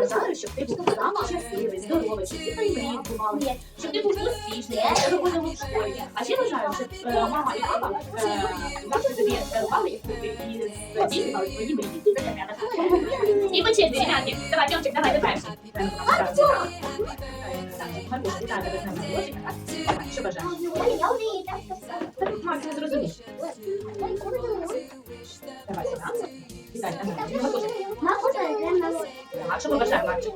Бажаю, щоб ти був саме щасливий, здоровий, щоб ти був успішний, роботами в школі. А ще бажаю, щоб е, мама і папа е, завжди тобі дарували і здійснювали твої мрії. І по черзі, ребятки. Давай, Тьомчик, давай, ти перший. Так, Маркуш, вітаю тебе з днем народження. так? Що бажаєш? Макс, не зрозумів. Що ми бажаємо, Марчик?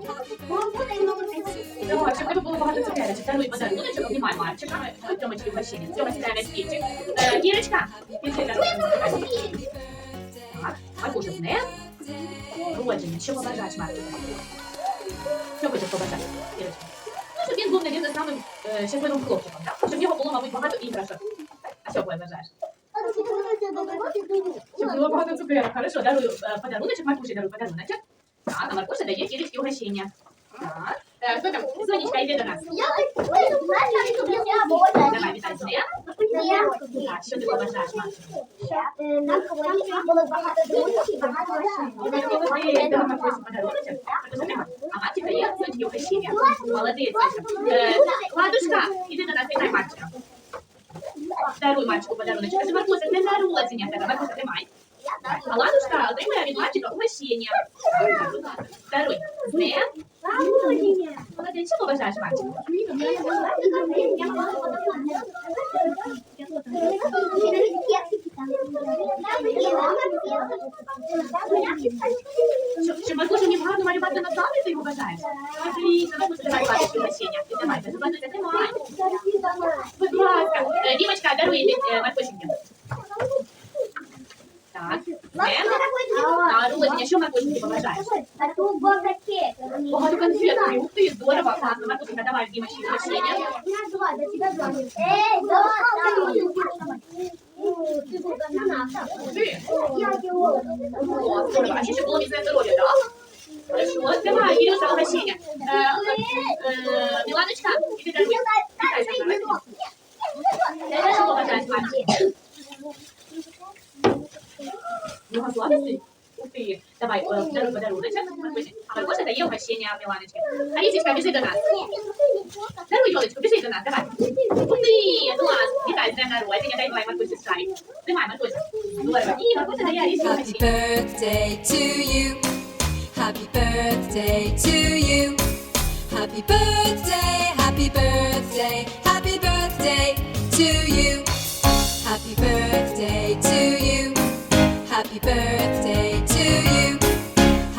Давай, щоб тебе було багато цукерочок. Даруй подаруночок, обнімай Марчика. Тьомочки ващині. Тьома сідає на стільчик. Е, Кірочка, піди даруй. Так, Маркуша, з днем народження. Що побажаєш, Марчику? Що хочеш побажати, Кірочка? Ну, щоб він був, навірно, самим е, щасливим хлопчиком, так? Щоб в нього було, мабуть, багато іграшок. А що побажаєш? Щоб було багато цукерок. Хорошо, дарую е, подаруночок, Маркуші дарую подаруночок. А Маркуша дає Кірочці угощення. Так. Е, Хто там? Сонечка, йди до нас. Давай, вітай з днем. Так, що ти побажаєш, Марчику? Нам було багато друзів, багато Молодець, давай Маркусі подаруночок. Маркуша, тримай. А Марчика є Сонечки угощення. Молодець. Е, Ладушка, іди до нас, вітай Марчика. Даруй Марчику подаруночок. Народження тебе. Тримай. А Ладушка отримає від Марчика угощення. Даруй. З днем. Молодець, що побажаєш, Марчику? Щоб, Маркуша гарно малювати на таблі, ти його бажаєш? Отлично, Маркуша, давай Марчику угощення. Давай, давай, давай, тримай. Будь ласка. Е, Дімочка, даруй е, Маркусіньки. Так. Днем. Народження, що Маркусіньки побажаєш? Багато конфет. Ух ти, здорово, класно. Маркусінька, давай Дімочці угощення. Ти. О, здорово. А ще щоб було міцне здоров'я, так? Хорошо, давай, Кирюша, угощення. Е, е, Міланочка, іди даруй. Вітай, Саша, давай. Що побажаєш, Марчик? Много сладостей? Ух ты. Давай, э, даруй подаруночек. Маркусик. А Маркуша дає угощення Міланочки. Алісечка, біжи до нас. Даруй, Йолочку, біжи до нас, давай. Ух ти, клас. Вітай, з днем народження. Дай, давай, Маркусі, шарик. Тримай, Маркуся. Здорово. І Маркуся дає Алісі Happy угощення. birthday to you. Happy birthday to you. Happy birthday, happy birthday, happy birthday to you. Happy birthday to you. Happy birthday to you.